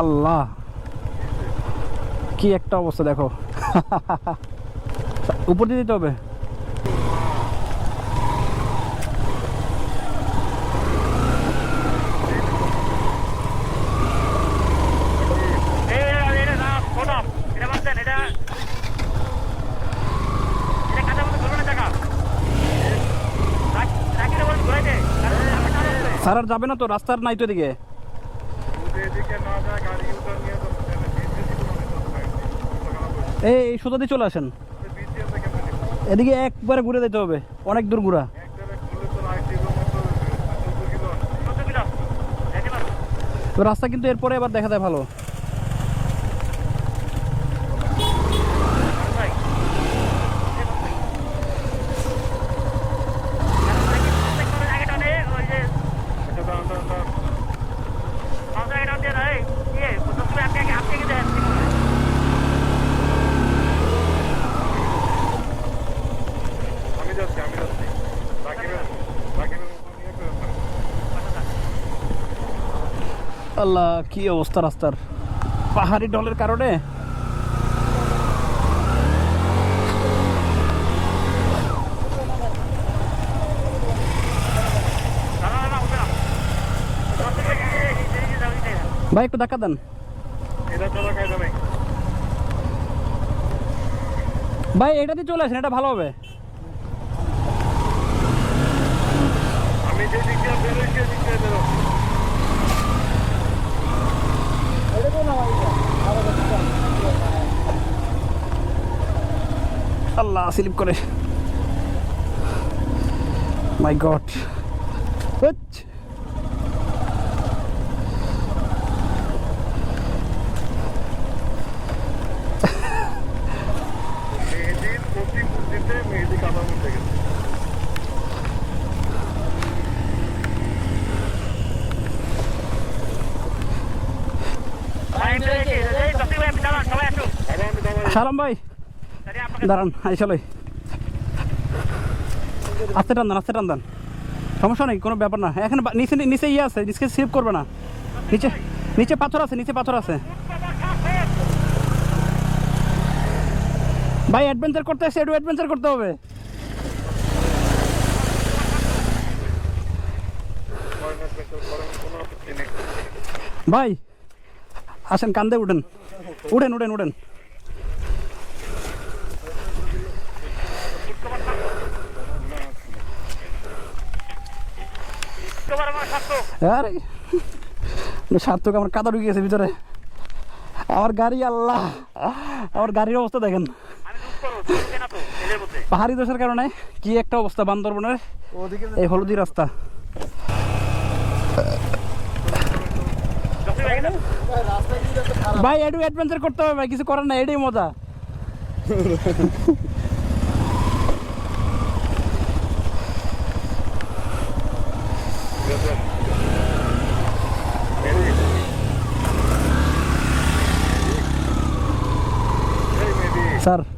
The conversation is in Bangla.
আল্লাহ। কি একটা অবস্থা, দেখো। উপর দিয়ে দিতে হবে। যাবে না তো, রাস্তার নাই তো এদিকে এদিকে না যায় গাড়ি ইউটার নিয়ে তো এই সোজা দিয়ে চলে আসেন। এদিকে একবারে ঘুরে যেতে হবে। অনেক দূর ঘুরা। রাস্তা কিন্তু এরপরে আবার দেখা যায় ভালো। আল্লাহ কি অবস্থা রাস্তার? পাহাড়ি ঢলের কারণে? ভাই, একটু ধাক্কা দেন। ভাই, এটা দিয়ে চলে আসেন, এটা ভালো হবে। আমি যে দিক দিয়ে বেরোচ্ছি দিক দিয়ে বেরো আল্লাহ স্লিপ করে। মাই গড সালাম ভাই। দাঁড়ান আই আস্তে টান আস্তে টান সমস্যা নেই, কোনো ব্যাপার না। এখানে নিচে নিচে ইয়ে আছে, নিচে স্লিপ করবে না। নিচে নিচে পাথর আছে, নিচে পাথর আছে। ভাই অ্যাডভেঞ্চার করতে এসে একটু অ্যাডভেঞ্চার করতে হবে। ভাই, আসেন, কান্দে উঠেন। উঠেন উঠেন উঠেন। আরে সার্থক আমার কাদা ঢুকে গেছে ভিতরে। আমার গাড়ি আল্লাহ আমার গাড়ির অবস্থা দেখেন। পাহাড়ি দোষের কারণে কি একটা অবস্থা বান্দরবনের? এই হলুদি রাস্তা। ভাই একটু অ্যাডভেঞ্চার করতে হবে ভাই কিছু করার না এটাই মজা। besar.